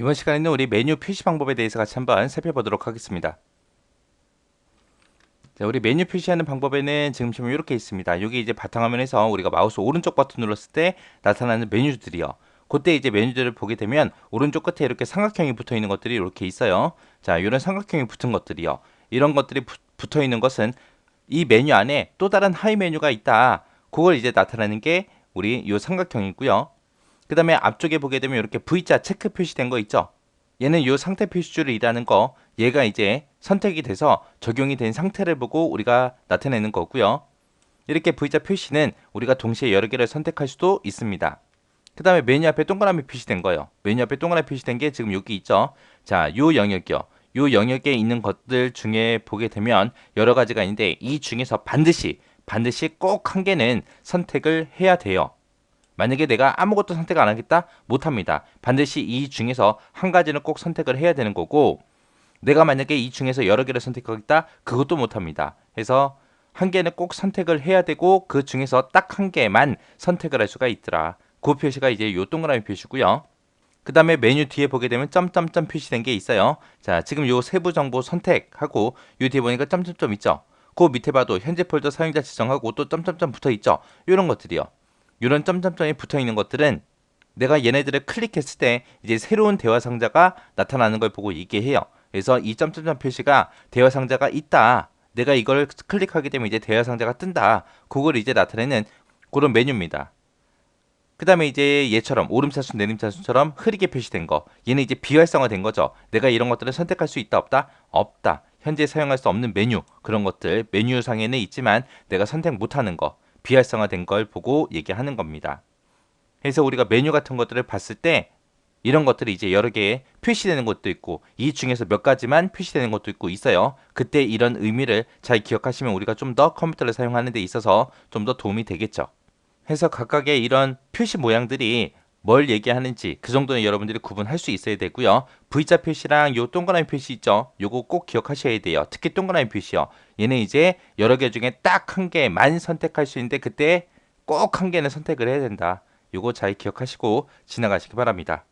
이번 시간에는 우리 메뉴 표시 방법에 대해서 같이 한번 살펴보도록 하겠습니다. 자, 우리 메뉴 표시하는 방법에는 지금 보면 이렇게 있습니다. 여기 이제 바탕화면에서 우리가 마우스 오른쪽 버튼 눌렀을 때 나타나는 메뉴들이요. 그때 이제 메뉴들을 보게 되면 오른쪽 끝에 이렇게 삼각형이 붙어 있는 것들이 이렇게 있어요. 자, 이런 삼각형이 붙은 것들이요. 이런 것들이 부, 붙어 있는 것은 이 메뉴 안에 또 다른 하위 메뉴가 있다. 그걸 이제 나타내는 게 우리 이 삼각형이고요. 그 다음에 앞쪽에 보게 되면 이렇게 V자 체크 표시된 거 있죠? 얘는 이 상태 표시줄을 일하는 거, 얘가 이제 선택이 돼서 적용이 된 상태를 보고 우리가 나타내는 거고요. 이렇게 V자 표시는 우리가 동시에 여러 개를 선택할 수도 있습니다. 그 다음에 메뉴 앞에 동그라미 표시된 거예요. 메뉴 앞에 동그라미 표시된 게 지금 여기 있죠. 자, 요 영역이요. 요 영역에 있는 것들 중에 보게 되면 여러 가지가 있는데 이 중에서 반드시 반드시 꼭 한 개는 선택을 해야 돼요. 만약에 내가 아무것도 선택 안 하겠다? 못합니다. 반드시 이 중에서 한 가지는 꼭 선택을 해야 되는 거고 내가 만약에 이 중에서 여러 개를 선택하겠다? 그것도 못합니다. 그래서 한 개는 꼭 선택을 해야 되고 그 중에서 딱 한 개만 선택을 할 수가 있더라. 그 표시가 이제 요 동그라미 표시고요. 그 다음에 메뉴 뒤에 보게 되면 점점점 표시된 게 있어요. 자, 지금 요 세부 정보 선택하고 요 뒤에 보니까 점점점 있죠. 그 밑에 봐도 현재 폴더 사용자 지정하고 또 점점점 붙어 있죠. 이런 것들이요. 이런 점점점이 붙어 있는 것들은 내가 얘네들을 클릭했을 때 이제 새로운 대화 상자가 나타나는 걸 보고 얘기해요. 그래서 이 점점점 표시가 대화 상자가 있다. 내가 이걸 클릭하게 되면 이제 대화 상자가 뜬다. 그걸 이제 나타내는 그런 메뉴입니다. 그 다음에 이제 얘처럼 오름차순 내림차순처럼 흐리게 표시된 거 얘는 이제 비활성화된 거죠 내가 이런 것들을 선택할 수 있다 없다 없다 현재 사용할 수 없는 메뉴 그런 것들 메뉴 상에는 있지만 내가 선택 못하는 거 비활성화된 걸 보고 얘기하는 겁니다. 그래서 우리가 메뉴 같은 것들을 봤을 때 이런 것들이 이제 여러 개 표시되는 것도 있고 이 중에서 몇 가지만 표시되는 것도 있고 있어요. 그때 이런 의미를 잘 기억하시면 우리가 좀 더 컴퓨터를 사용하는 데 있어서 좀 더 도움이 되겠죠. 해서 각각의 이런 표시 모양들이 뭘 얘기하는지 그 정도는 여러분들이 구분할 수 있어야 되고요. V자 표시랑 요 동그라미 표시 있죠. 요거 꼭 기억하셔야 돼요. 특히 동그라미 표시요. 얘는 이제 여러 개 중에 딱 한 개만 선택할 수 있는데 그때 꼭 한 개는 선택을 해야 된다. 요거 잘 기억하시고 지나가시기 바랍니다.